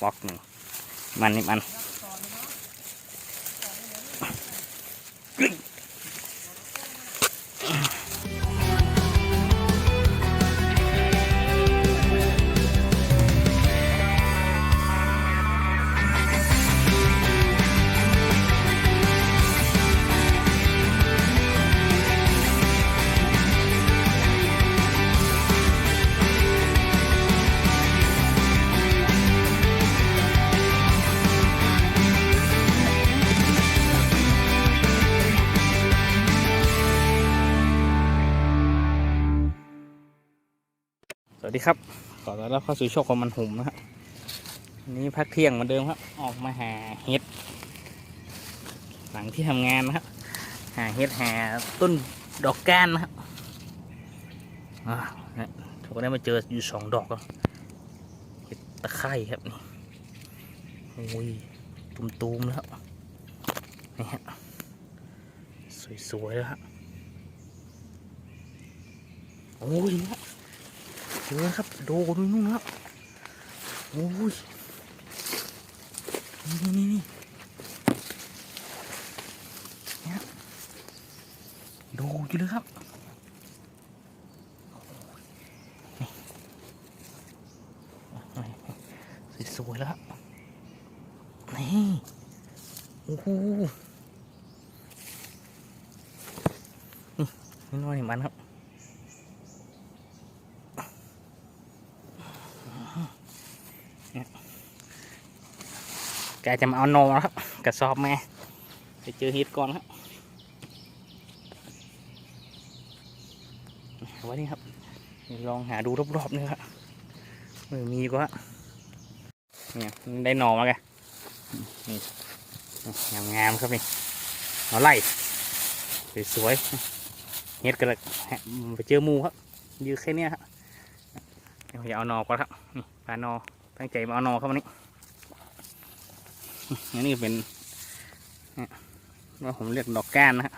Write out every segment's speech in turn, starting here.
ปอกหนึ่งมันนี่มัน วัสดีครับขอต้อนรับเข้าสู่ช่องของมันหุ่มนะครับนี้พักเที่ยงเหมือนเดิมครับ ออกมาหาเห็ด หลังที่ทำงานนะครับหาเห็ดหาต้นดอกก้านนะครับอ่าเนี่ยทุกคนได้มาเจออยู่สองดอกแล้วเห็ดตะไคร่ครับนี่โอ้ยตุ่มๆแล้วนี่ฮะสวยๆแล้วฮะโอ้ยนี่ย เจอครับ โดนนู่นครับโอ้ยนี่นี่นี่เนี่ยโดอยู่เลยครับนี่สวยๆแล้วครับนี่โอ้โหนี่น้อยมันครับ กจะมาเอาโนแล้วครับกระสอบแม่ไปเจอฮิตก่อนครับเอาไว้นี่ครับลองหาดูรอบๆนี่ครับเออมีก็เนี่ยได้หนอมาแกนี่งามๆครับนี่หนอไล่สวยๆเฮ็ดกันเลยไปเจอมูครับยืนแค่นี้ครับเดี๋ยวเอาหนอก่อนครับนี่ปลาหนอตั้งใจมาเอาหนอเข้ามานี่ อันนี้เป็นเนี่ยว่าผมเรียกดอกก้านนะฮะ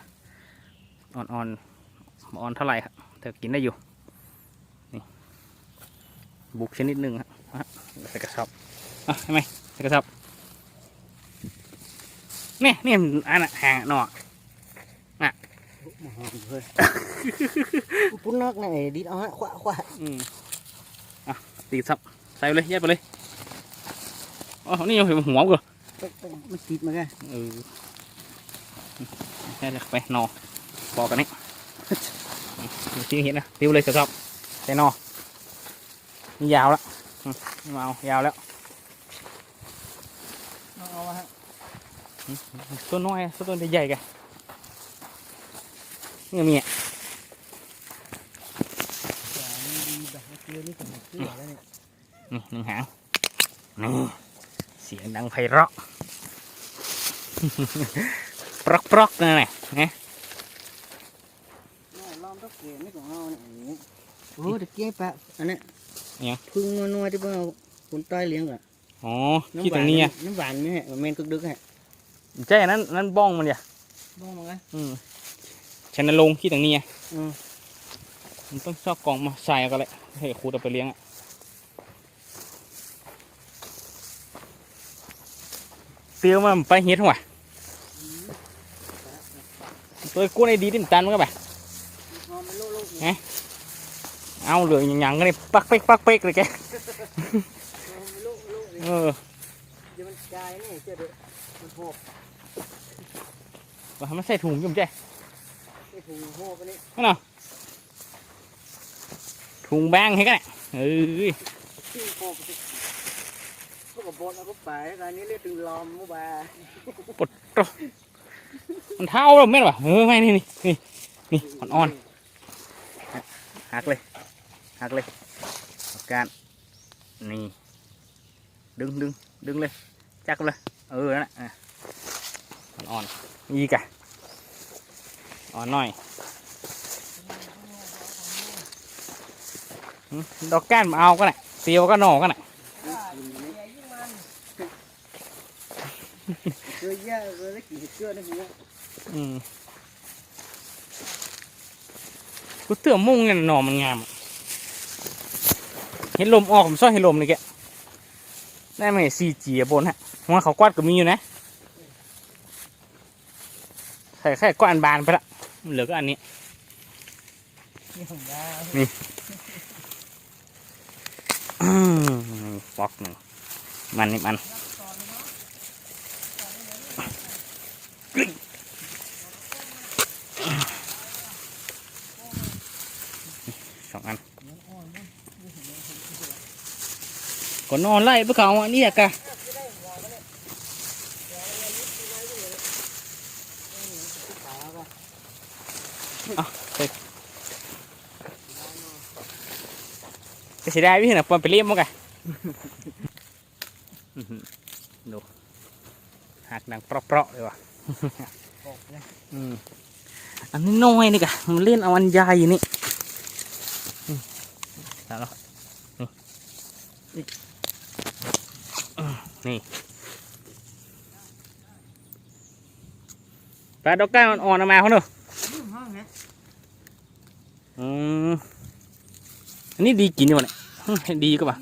อ่อนอ่อนๆอ่อนเท่าไหร่ครับแต่กินได้อยู่นี่บุกชนิดหนึ่งครับอะใส่กระสอบอะทำไมใส่กระสอบเนี่ยนี่มันอันน่ะห่างหนอมาหอมเฮ้ยปุ้นนอกไหนดิดเอาฮะขวาขวาอืมอะตีซับใส่ไปเลยแยกไปเลยอ๋อนี่ยังเห็นหัวกูเหรอ มันติดมาแกเออได้เลยไปนอปอกกันนี่ที่เห็นนะติวเลยสอบใส่นอนี่ยาวแล้วมาเอายาวแล้วเอาฮะต้นน้อยต้นใหญ่ๆกันนี่มีอะนี่ผมเกลือแล้วเนี่ยนี่หนึ่งหางนี่ เสียงดังไพเราะปรอกปรอกๆนั่นแหละนะล้อมต้องเกลือนี่ของเราเนี่ยโอ้เด็กเกี้ยปะอันนี้พึ่งนัวๆที่พวกเราคนใต้เลี้ยงอะอ๋อที่ตรงนี้อะน้ำหวานนี่ฮะมันกึกดึกฮะใช่อันนั้นนั้นบ้องมันเดียบ้องมั้งไงอืมชันลงที่ตรงนี้อะอืมมันต้องชอบกล่องมาใส่กันเลยให้ครูเอาไปเลี้ยงอะ เตี้ยวมันไปเฮ็ดหัวตัวกู้ในดีที่มันตันมันก็ไปหอมไม่โลโลเอาเหลืองอย่างๆก็เลยปักเป๊กปักเป๊กเลยแกโลโลเออเดี๋ยวมันกายนี่เจ้าเด็กมันหอบว่ามันใส่ถุงอยุ่มใจไอ้ถุงหอบอันนี้นั่นน่ะถุงแบงให้กันเนี่ยเอ้ยที่หอบ ก็บบอลเอาก็ไปอันนี้เรียกถึงลอมมุบามันเท้าเราไม่หรอเออไม่นี่นี่นี่นี่อ่อนๆหักเลยหักเลยเอาการนี่ดึงดึงดึงเลยจักเลยเออนั่นแหละอ่อ่อนๆอีกอะอ่อนหน่อยดอกก้านมาเอาก็ได้เตียวก็หนอก็ได้ เกลือเยอะเลยกี่เกลือนี่หัวอืมกูเตื่อมุ่งเนี่ยหน่อมันงาม เห็นลมออกผมซ่อนเห็นลมเลยแกได้ไหมซีจีบนฮะหัวเขากวาดก็มีอยู่นะใส่แค่ก้อนบานไปละเหลือก็อันนี้นี่ฟอกหนึ่งมันนี่มันสองอัน ก็นอนไล่ไปเขาอันนี้อะกะจะเสียดายพี่นะปอนไปเลี้ยมมั้งกะอื้อหือดูหักดังเปราะๆเลยว่ะปอกเลยอืมอันนี้น้อยนี่กะมันเล่นเอาอันใหญ่นี่อืมเอาแล้วนี่นี่อืม นี่ปลาดอกก้ามันอ่อนออกมาเขาเนอะนี่ห้องนะอืมอันนี้ดีกินอยู่เนี่ยอืมดีก็ปะ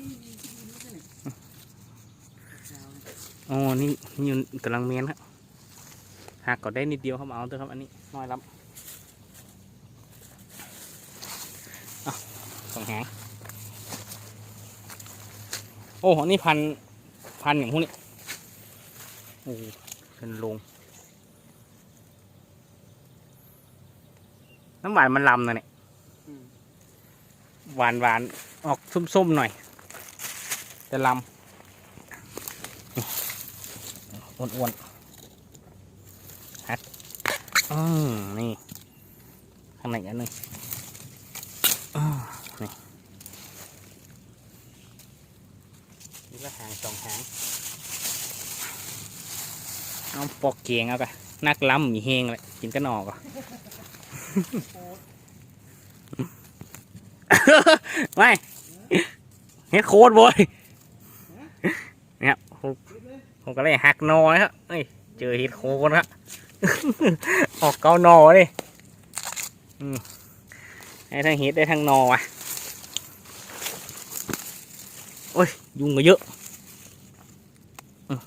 อ๋อนี่นี่มันกำลังเมนครับหักก็ได้นิดเดียวครับเอาเถอะครับ อันนี้น้อยล้ำอะสองแหงโอ้อันนี้พัน พันอย่างพวกนี้ โอ้เป็นลง น้ำหวานมันลำนะเนี่ยอืมหวานหวานออกส้มๆหน่อย แต่ลำอ้วนๆฮัดอืมนี่ ข้างในอันหนึงอ่านี่นี่ละหาง สองหางเอาปอกเกียงเอาไปนักล้ำมีเฮงเลยกินกันออกอะไม่เฮ็ดโคตรบอยเนี่ยผมผมก็เลยหักนอนะครับเอ้ยเจอเฮ็ดโคตรครับออกเกานอเลยได้ทั้งเฮ็ดได้ทั้งนอว่ะ โอ้ย ยุงก็เยอะอืม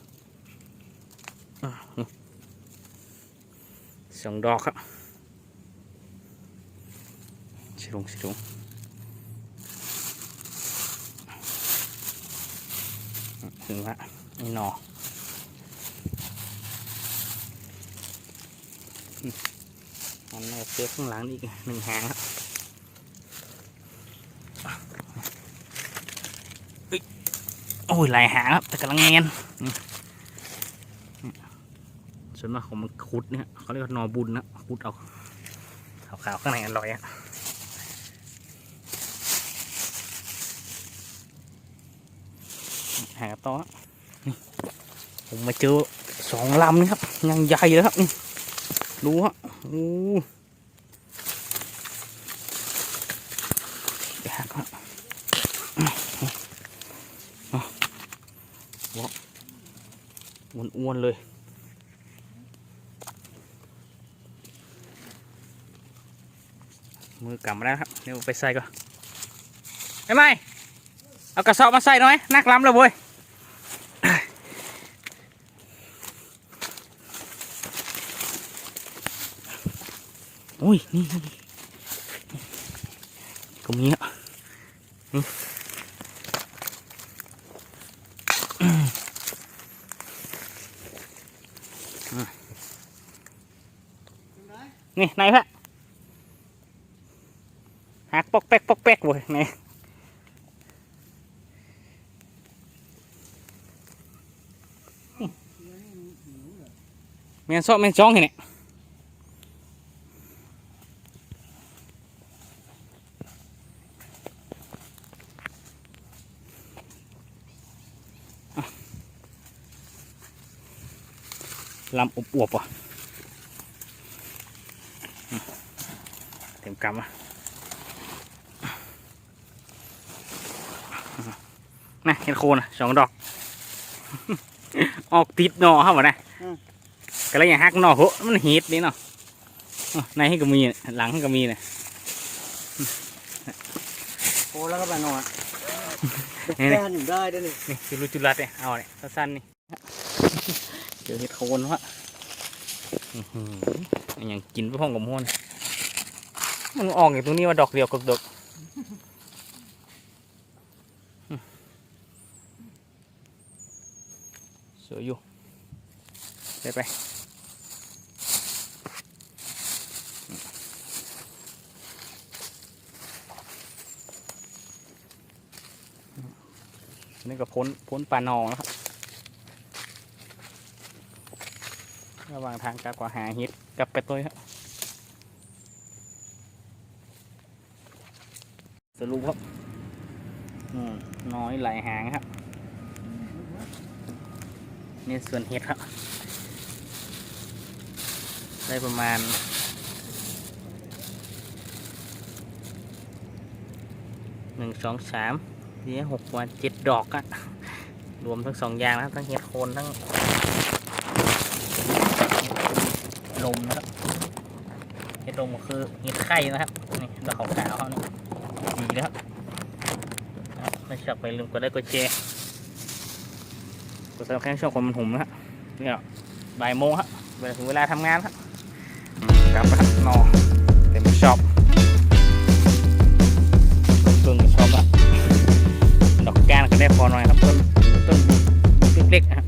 อืมนี่ สองดอกครับสิลงสิลงถึงละนี่นอมันนี้เชือข้างหลังนี่อีกหนึ่งหางครับอ้ยโอ้ยหลายหางครับแต่กำลังเงียน ส่วนมากของมันคุดเนี่ยเขาเรียกว่านอบุญนะคุดเอาขาวๆข้างในอร่อยอะหาต่อผมมาเจอสองลำนี่ครับยังใหญ่เลยครับนี่ดูฮะโอ้ยวหักฮะเอาว้อ้วนๆเลย มือกำมาแล้วครับเดี๋ยวไปใส่ก่อนไอ้ไม่เอากระสอบมาใส่หน่อยนักล้ำเลยเว้ยอุ้ยนี่นี่ก็มีอะนี่นี่ไหนพะ ปอกแป๊กปอกแป๊กเว้ยนี่แม่นซอกแม่นจ้องเห็นเนี่ยลำอวบๆว่ะอืมเต็มกำอะ น่ะเห็นโคนอะสองดอก ออกติดหนอครับวะนะก็เลยอย่างหักหนอเหอะมันเห็ดนี่เนาะอ้าวในให้ก็มีน่ะหลังให้ก็มีนะโอ้แล้วก็ไปนอนนี่นี่แก้หนึ่งได้ด้วยนี่นี่จุลุจุลัดเนี่ยเอาเนี่ยสั้นๆนี่ เจอเห็ดโคนวะอื้อหืออันยังกินไปพร้อมกับม้วนมันออกอย่างตรงนี้ว่าดอกเดียวกับดอกอืม สวยอยู่ได้ไปนี่ก็พ้นพ้นปลานองแล้วครับ ระหว่างทางกลับกว่าหาฮิตกลับไปตัวครับ สรุปครับอืมน้อยหลายหางครับ นี่ส่วนเห็ดครับ ได้ประมาณหนึ่งสองสามสี่หกวันเจ็ดดอกอะรวมทั้งสองอย่างนะครับทั้งเห็ดโคนทั้งลมนะครับเห็ดลมก็คือเห็ดไข่นะครับนี่ดอกขาวๆเขานี่ดีนะครับไม่ชอบไปลืมกดไลค์กดแชร์ กดซับสไครต์ช่องคนมันหุ่มนะครับเนี่ยบ่ายโมงครับเวลาถึงเวลาทำงานครับกลับนะครับนอนเต็มช็อปต้นช็อปละดอกก้านก็ได้พอหน่อยครับต้นต้นเล็กๆนะ